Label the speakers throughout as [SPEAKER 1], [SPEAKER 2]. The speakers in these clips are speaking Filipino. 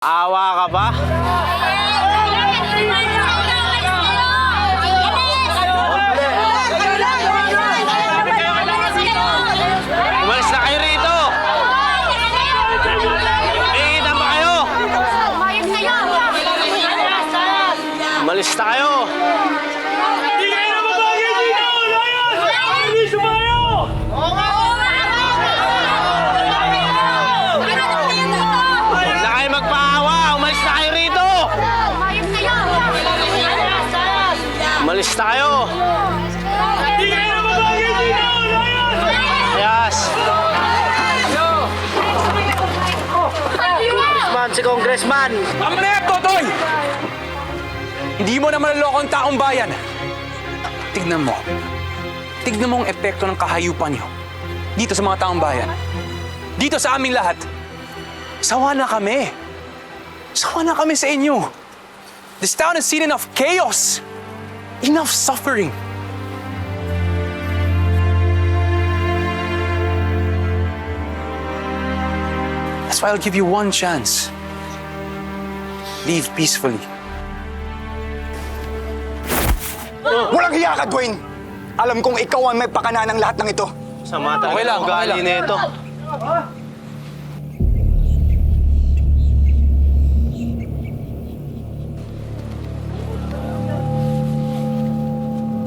[SPEAKER 1] Awa ka ba? Umalis na kayo! Yes! Man, si Congressman!
[SPEAKER 2] Ang net, Totoy! Hindi mo naman naloko ang taong bayan. Tignan mo. Tignan mo ang epekto ng kahayupan niyo. Dito sa mga taong bayan. Dito sa aming lahat. Sawa na kami. Sawa na kami sa inyo. This town has seen enough chaos. Enough suffering. That's why I'll give you one chance. Leave peacefully.
[SPEAKER 3] Walang hiya ka, Dwayne! Alam kong ikaw ang may pakana ng lahat ng ito.
[SPEAKER 1] Sama talaga
[SPEAKER 2] Okay lang,
[SPEAKER 1] ang
[SPEAKER 2] okay
[SPEAKER 1] ugali
[SPEAKER 2] lang.
[SPEAKER 1] nito.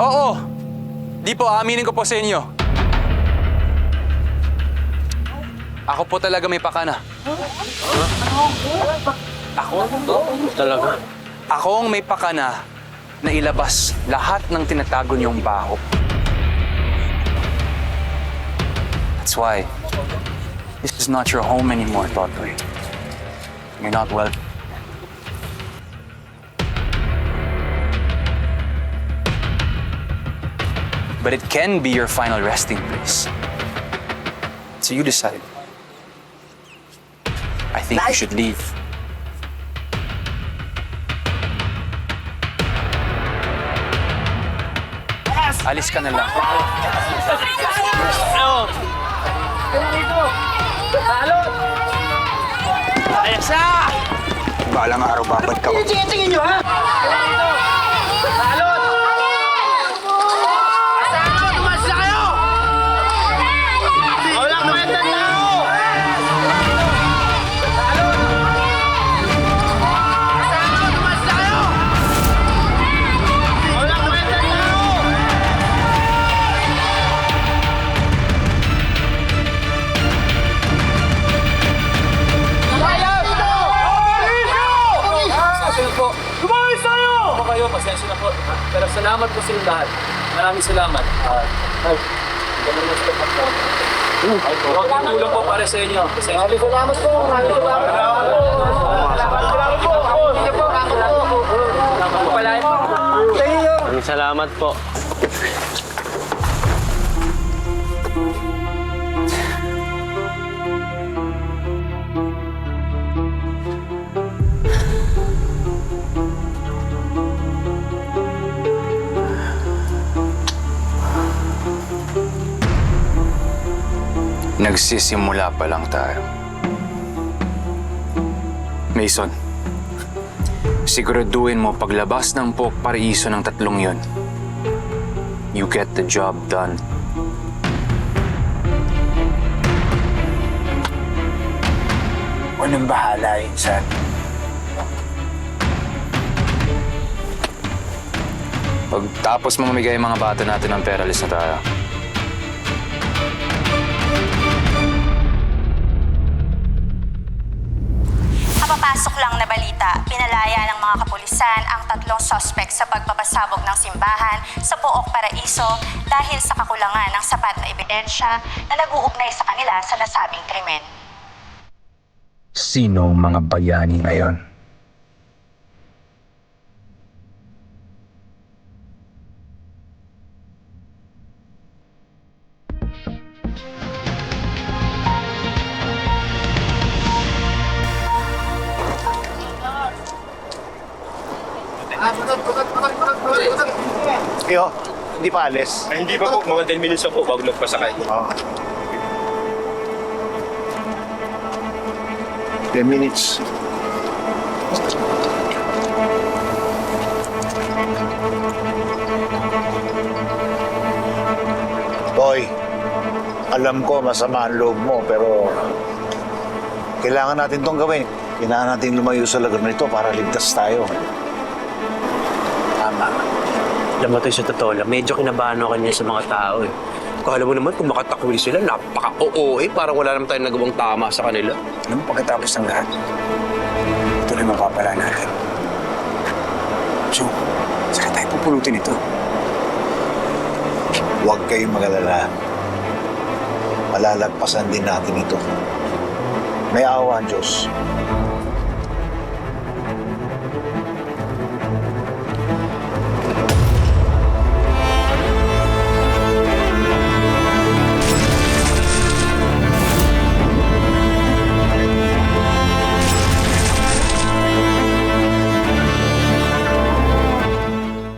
[SPEAKER 2] Oo. Di po, aaminin ko po sa inyo. Ako po talaga may pakana.
[SPEAKER 1] Talaga.
[SPEAKER 2] Ako ang may pakana na ilabas lahat ng tinatago niyong baho. That's why this is not your home anymore, Totoy. You're not welcome. But it can be your final resting place. So you decide. I think you should leave. Alis ka na lang.
[SPEAKER 1] Ano? Ayos na!
[SPEAKER 3] Balang araw babad ka.
[SPEAKER 1] Walang
[SPEAKER 4] kayo, pasensya na po. Pero salamat po sa inyong lahat. Maraming salamat. Uh, ay, ganun mo sila po. Ay, tulong po para sa inyo. Na po. Salamat po. Maraming salamat po. Salamat po. Hindi po, ako po. Salamat po.
[SPEAKER 1] Maraming salamat po.
[SPEAKER 2] Nagsisimula pa lang tayo. Mason, siguraduhin mo paglabas ng Pok Paraiso ng tatlong yon. You get the job done.
[SPEAKER 3] Unang bahala, Insan.
[SPEAKER 2] Pagtapos mo mamigay ang mga bata natin ng pera, alis na tayo.
[SPEAKER 5] Kapulisan ang tatlong suspect sa pagpapasabog ng simbahan sa Pook Paraiso dahil sa kakulangan ng sapat na ebidensya na nag-uugnay sa kanila sa nasabing krimen.
[SPEAKER 3] Sino mga bayani ngayon?
[SPEAKER 6] Yo, hindi pa alis.
[SPEAKER 7] Ay, hindi pa po. Mga 10 minutes pa po bago nagpasakay.
[SPEAKER 6] Oh. 10 minutes. Boy, alam ko masama ang loob mo pero kailangan natin tong gawin. Kailangan natin lumayo sa lugar na para ligtas tayo.
[SPEAKER 1] Tama. Alam mo tayo sa totoo lang, medyo kinabahan ako kanina sa mga tao eh. Kala mo naman kung makatakwil sila, napaka-oo eh. Parang wala naman tayong nagawang tama sa kanila.
[SPEAKER 2] Alam mo, pagkatapos ng lahat, ito na yung mapapala natin. So, saan tayo pupulutin ito?
[SPEAKER 6] Huwag kayong magalala. Malalagpasan din natin ito. May awa ang Diyos.